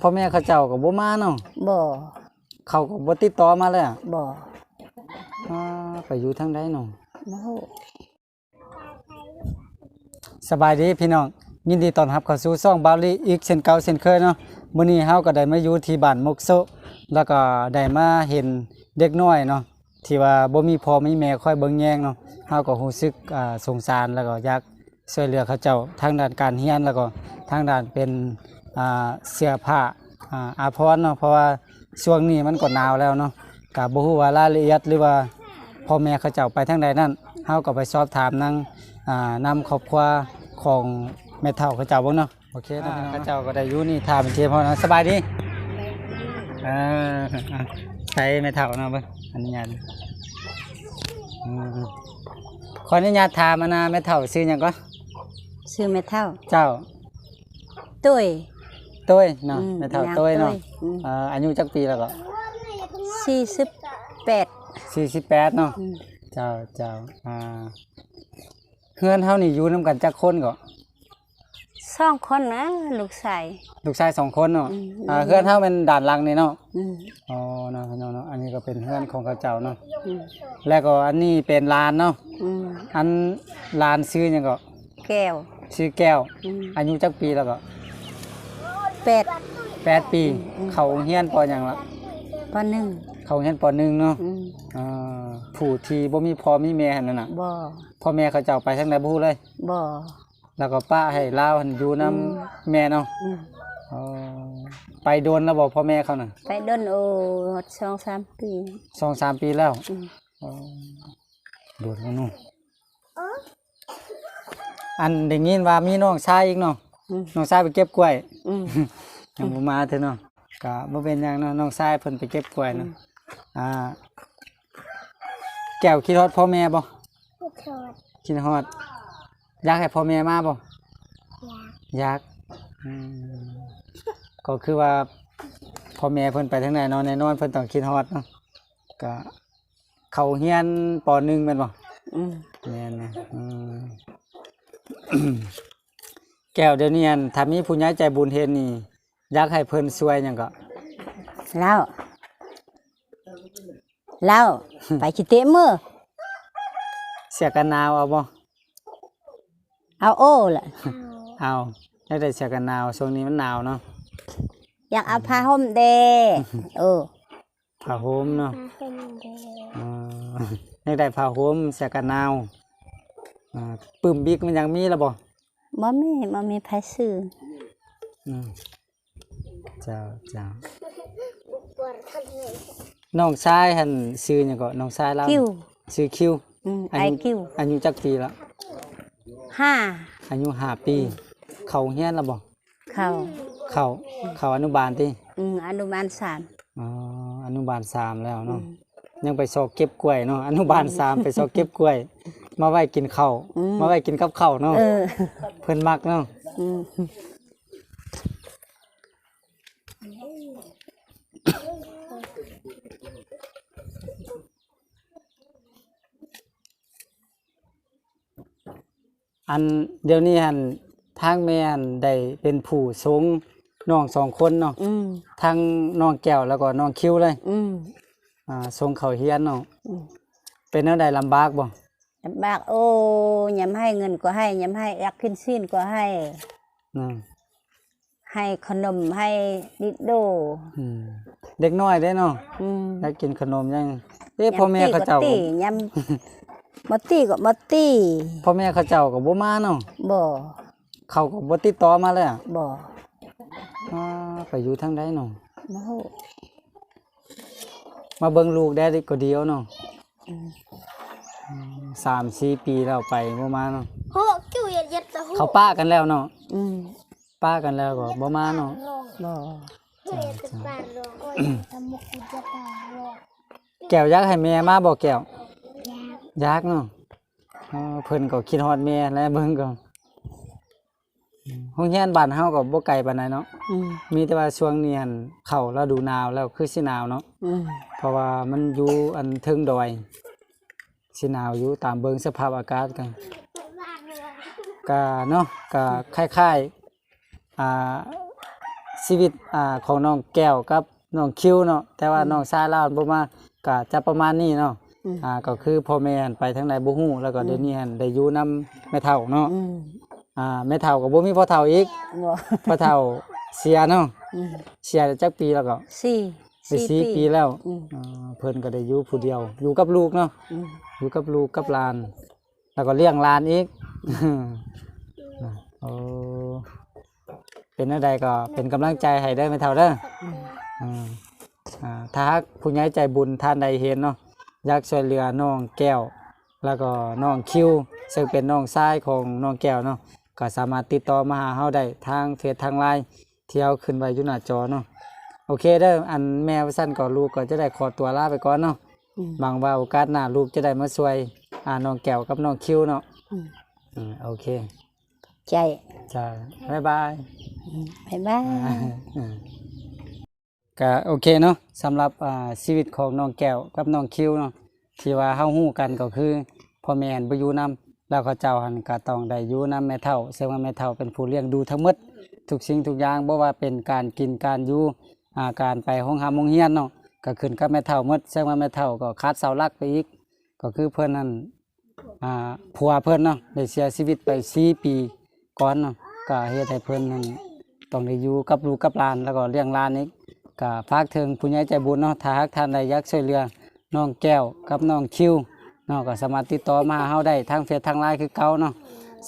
พ่อแม่เขาเจ้าก็บ่มาเนาะบ่เขาก็บ่ติดต่อมาเลยอะบ่อ่าไปอยู่ทางใดเนาะบ่ฮู้สบายดีพี่น้องยินดีต้อนรับเข้าสู่ช่องบาลีอีกเช่นเก่าเช่นเคยเนาะมื้อนี้เฮาก็ได้มาอยู่ที่บ้านมกโซะแล้วก็ได้มาเห็นเด็กน้อยเนาะที่ว่าบ่มีพ่อมีแม่คอยเบิ่งแยงเนาะเฮาก็รู้สึกอ่าสงสารแล้วก็อยากช่วยเหลือเขาเจ้าทางด้านการเรียนแล้วก็ทางด้านเป็นอ่า เสื้อผ้าอ่าอาภรณ์เนาะเพราะว่าช่วงนี้มันก็หนาวแล้วเนาะก็บ่ฮู้ว่ารายละเอียดหรือว่าพ่อแม่เขาเจ้าไปทางใดนั่นเฮาก็ไปสอบถามนางอ่านำครอบครัวของแม่เฒ่าเขาเจ้าเบ่งเนาะโอเคนะเขาเจ้าก็ได้อยู่นี่ถามเป็นเทพอนะสบายดีเอออะใช้แม่เฒ่าเนาะเบิ่งอนุญาตอืมขออนุญาตถามอานาแม่เฒ่าชื่อหยังก็ชื่อแม่เฒ่าเจ้าตุ้ย ต้ยเนาะอืแม่เฒ่าย่งต้ยเนาะอืมอ่าอายุจักปีแล้วก็48 48เนาะอืมเจ้าเจ้าอ่าเฮือนเฮานี่อยู่นํกันจักคนก็สองคนนะลูกชายลูกชายสองคนเนาะอืมอ่าเพื่อนเท่าเป็นด่านหลังนี่เนาะอืมอ๋อเนาะเนาะเนาะอันนี้ก็เป็นเพื่อนของเขาเจ้าเนาะอืมแล้วก็อันนี้เป็นลานเนาะอืมอันลานชื่อหยังก็ แก้ว ชื่อแก้วอืมอายุจักปีแล้วก็ เป็ดแปดปี เขาเฮียนปอหยังละปหนึ่งเขาเฮียนปหนึ่งเนาะอืมอ่าผู้ที่บ่มีพ่อมีแม่หั่นน่ะน่ะบ่พ่อแม่เขาเจ้าไปทางใดบ่ฮู้เลย บ่แล้วก็ป้าให้ลาวหั่นอยู่นํแม่เนาะอืมอ๋อไปโดนแล้วบ่พ่อแม่เขาน่ะไปดนโอสองสามปีสองสามปีแล้วอืมอ๋อโดดแล้วเนาะอันได้ยินว่ามีน้องชายอีกเนาะอืม น้องชายไปเก็บกล้วยอืมยังบ่มาเถอะเนาะก็บ่เป็นหยังเนาะน้องชายเพิ่นไปเก็บกล้วยเนาะอ่า แก้วคิดฮอดพ่อแม่บ่คิดฮอดอยากให้พ่อแม่มาบ่อยากอืมก็คือว่าพ่อแม่เพิ่นไปทางไหนเนาะแน่นอนเพิ่นต้องคิดฮอดเนาะก็เขาเฮียนป .1 แม่นบ่อืมแม่นนะอืม แก้วเดี๋ยวนี้อันถ้ามีผู้ใหญ่ใจบุญเฮ็ดนี่อยากให้เพิ่นช่วยหยังก็ เล่าเล่า ไปคิเตะมือเสียกันหนาวเอาบ่เอาโอ้ล่ะเอาอยากได้เสียกันหนาวช่วงนี้มันหนาวเนาะอยากเอาผ้าห่มแดเออผ้าห่มเนาะอ่าอยากได้ผ้าห่มเสียกันหนาวอ่าปึ้มบิ๊กมันยังมีแล้วบ่ บ่มีบ่มีไผซื้ออืมเจ้าเจ้าน้องชายหั่นชื่อหยังก็น้องชายเราคิวชื่อคิวอืมอาไอยุคิวอายุจักปีละห้าอายุห้าปี เขาเฮียนแล้วบ่เข้าเขาเขาอนุบาลติอืมอนุบาลสามอ๋ออนุบาลสามแล้วเนาะยังไปสอบเก็บกล้วยเนาะอนุบาลสามไปสอบเก็บกล้วย มาไว้กินข้าวมาไว้กินกับข้าวเนาะเออเพิ่นมักเนาะอืมอันเดี๋ยวนี้หันทางแม่หันได้เป็นผู้สงน้องสองคนเนาะอืมทั้งน้องแก้วแล้วก็น้องคิวเลยอืม อ่าส่งเขาเฮียนเนาะอืม เป็นแนวใดลำบากบ่ ลำบากโอ้ยำให้เงินก็ให้ยำให้อยากขึ้นสิ้นก็ให้ อืมให้ขนมให้ดิดโด อืมเด็กน้อยได้เนาะอืมอยากกินขนมยังเอ๊ะพ่อแม่เขาเจ้ายำตี้ก็ตี้ยำมาตี้ก็มาตี้พ่อแม่เขาเจ้าก็บ่มาเนาะบ่เขาก็บ่ติดต่อมาเลยอะบ่อ่าไปอยู่ทางใดเนาะบ่ฮู้มาเบิ่งลูกได้ก็เดียวเนาะอืม สามสี่ปีแล้วไปบ่มาเนาะโหกิ้วเย็ดเย็ดตะหูเขาป้ากันแล้วเนาะอืมป้ากันแล้วก็บ่มาเนาะลงบ่กิ้วเย็ดเป็นบ้านลงโอ้ยตะมุกกูจะตายลงแก้วอยากให้แม่มาบ่แก้วยากอยากเนาะอ๋อเพิ่นก็คิดฮอดแม่แล้วเบิ่งก็อืมโรงเรียนบ้านเฮาก็บ่ไกลปานใดเนาะอืมมีแต่ว่าช่วงนี้หั่นเข้าฤดูหนาวแล้วคือสิหนาวเนาะอืมเพราะว่ามันอยู่อันเทิงดอย สิหนาวอยู่ตามเบิ่งสภาพอากาศกันบ้านเลยก็เนาะก็คล้ายๆอ่าชีวิตอ่าของน้องแก้วกับน้องคิวเนาะแต่ว่าน้องชายเราบ่มาก็จะประมาณนี้เนาะอืมอ่าก็คือพ่อแม่หันไปทางใดบ่ฮู้แล้วก็เดี๋ยวนี้หันได้อยู่นํแม่เฒ่าเนาะอืมอ่าแม่เฒ่าก็บ่มีพ่อเฒ่าอีกบ่พ่อเฒ่าเสียเนาะอืมเสียจักปีแล้วก็สี่ไปสี่ปีแล้วอืมอ่า เพิ่นก็ได้อยู่ผู้เดียว อยู่กับลูกเนาะอืมอยู่กับลูกกับหลาน แล้วก็เลี้ยงหลานอีกโอ้เป็นอะไรก็เป็นกำลังใจให้ได้อไม่เท่าเด้ออืมอ่าถ้าหากผู้ใหญ่ใจบุญท่านใดเห็นเนาะอยากช่วยเหลือน้องแก้ว แล้วก็น้องคิว ซึ่งเป็นน้องชายของน้องแก้วเนาะก็สามารถติดต่อมาหาเฮาได้ทางเฟซทางไลน์ที่เอาขึ้นไว้อยู่หน้าจอเนาะ โอเคเด้ออันแม่ว่าสั้นก็ลูกก็จะได้ขอตัวลาไปก่อนเนาะอืม บางว่าโอกาสหน้าลูกจะได้มาช่วยอ่าน้องแก้วกับน้องคิวเนาะอืม อืมโอเคใจจ้าบ๊ายบายอืมบ๊ายบายก็โอเคเนาะสำหรับอ่าชีวิตของน้องแก้วกับน้องคิวเนาะที่ว่าเฮาฮู้กันก็คือพ่อแม่หันบ่อยู่นํแล้วเขาเจ้าหันก็ต้องได้อยู่นํแม่เฒ่าซึ่งว่าแม่เฒ่าเป็นผู้เลี้ยงดูทั้งหมดทุกสิ่งทุกอย่างบ่ว่าเป็นการกินการอยู่ อาการไปห้องหาโรงเรียนเนาะก็ขึ้นกับแม่เฒ่าหมดซึ่งว่าแม่เฒ่าก็ขาดเสาลักไปอีก ก็คือเพิ่อนนั้นอ่าผัวเพิ่อนเนาะได้เสียชีวิตไป4ปีก่อนเนาะก็เฮ็ดให้เพิ่อนนั้นต้องได้อยู่กับลูกกับหลานแล้วก็เลี้ยงหลานอีกก็ฝากถึงผู้ใหญ่ใจบุญเนาะถ้าหากท่านใดอยากช่วยเหลือน้องแก้วกับน้องคิวเนาะก็สามารถติดต่อมาหาเฮาได้ทางเฟซทางไลน์คือเก่าเนาะ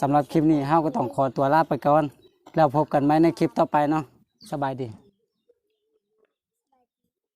สำหรับคลิปนี้เฮาก็ต้องขอตัวลาไปก่อน แล้วพบกันใหม่ในคลิปต่อไปเนาะสบายดี